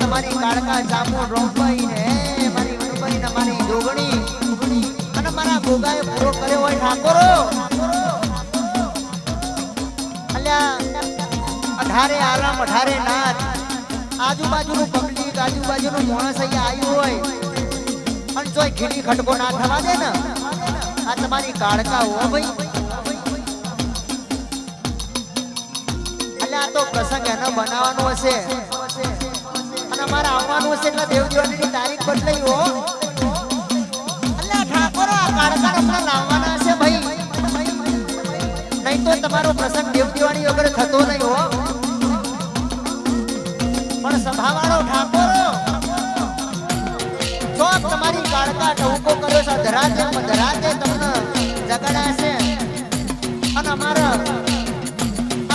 તમારી કાળકા જામુ રોમભાઈ ને મારી વણભાઈ ને મારી જોગણી અને મારા ભોગાએ પૂરો કર્યો હોય ઠાકોરો. અલ્યા, અઢારે આલમ, અઢારે નાથ. આજુબાજુનું પબ્લિક, આજુબાજુનું માણસ અહીંયા આવ્યું હોય. અને જો ઘીડી ખટકો ના થવા દે ને. આ તમારી કાળકા હો ભાઈ. એટલે આ તો પ્રસંગ એનો બનાવવાનો હશે. હશે એટલે દેવ દિવાળીની તારીખ બદલાઈ હો. એટલે ઠાકોરો, આ કાળકાને હમણાં લાવવાના છે ભાઈ. નહીં તો તમારો પ્રસંગ દેવ દિવાળી વગર થતો નહીં હો. પણ સભાવાળો ઠાકોરો, જો તમારી કાળકા ટહુકો કર્યો છે ધરાતે ધરાતે તમને જગાડ્યા છે. અને અમારા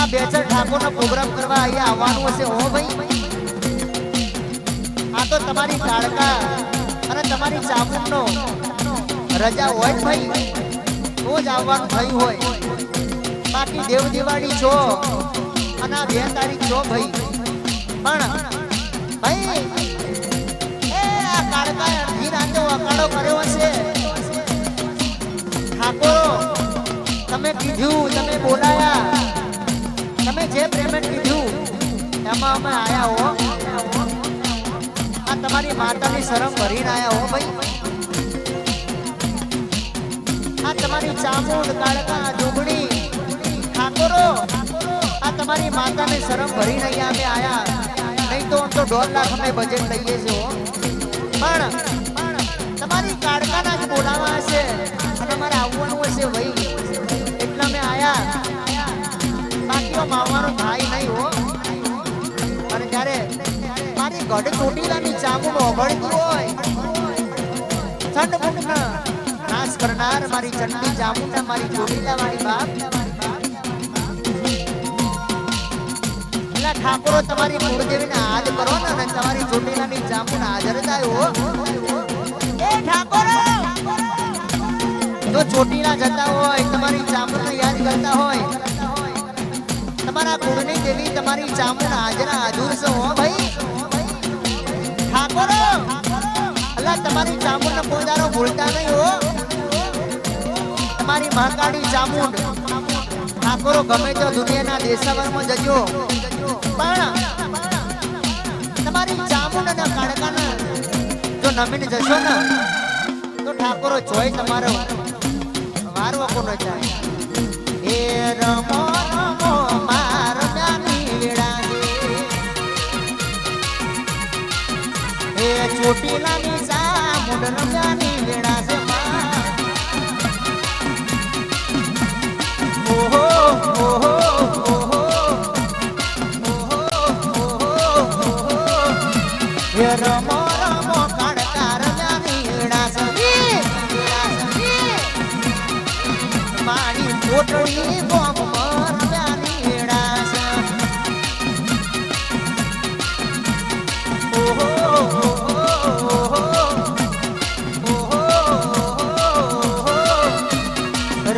આ બેચર ઠાકોરનો પ્રોગ્રામ કરવા અહીંયા આવવાનું હશે હો ભાઈ. આ તો તમારી કાળકા અને તમારી ચામુંડનો રજા હોય ભાઈ. તો જ આવવાનું થયું હોય. બાકી દેવ દિવાળી છો અને આ બે તારીખ છો ભાઈ. પણ ભાઈ, એ આ કાળકાએ અડધી રાતે વકાળો કર્યો હશે. તમે કીધું, તમે બોલાયા. તમે જે પેમેન્ટ કીધું, એમાં અમે આવ્યા હો. તમારી માતાની શરમ ભરીને આયા હો ભાઈ. આ તમારી ચામુંડ, કાળકા જોગણી ઠાકોરો, આ તમારી માતાની શરમ ભરીને અહીંયા અમે આયા. નહીં તો આમ તો દોઢ લાખ અમે બજેટ લઈએ છીએ પણ તમારી કાળકાના જ બોલાવા છે અને અમારે આવવાનું હશે ભાઈ એટલે અમે આયા. બાકીઓ માવવાનો થાય નહીં હો. મારી ગઢ ચોટીલાની ચામુંડ ઓગળતી હોય. ઠંડ નાશ કરનાર મારી ચંડી ચામુંડા મારી ચોટીલા વાળી બાપ ઠાકોરો, તમારી કુળદેવીને હાથ કરો ને અને તમારી ચોટીલાની ચામુંડ હાજર થાય એ ઠાકોરો! જો ચોટીલા જતા હોય, તમારી ચામુંડને યાદ કરતા હોય, તમારા ગુણની દેવી તમારી ચામુંડ હાજર હાજર છે ભાઈ. ઠાકોરો અલા તમારી ચામુંડને કોઈ દાડો ભૂલતા નહીં હો. તમારી મહાકાળી ચામુંડ ઠાકોરો ગમે તો દુનિયાના દેશાવરમાં જજો પણ, તમારી ચામુંડ અને કાળકાને જો નમીને જશો ને, તો ઠાકોરો જોઈ તમારો. વારવો કોનો જાય? રમો રમો હે ચોટીલાની ચામુંડ રમ્યાની વેળા છે માં. ઓહો ઓહો ઓહો હે રમો રમો કાળકા રમ્યાની વેળા છે વેળા છે. મારી પોટળી બોમ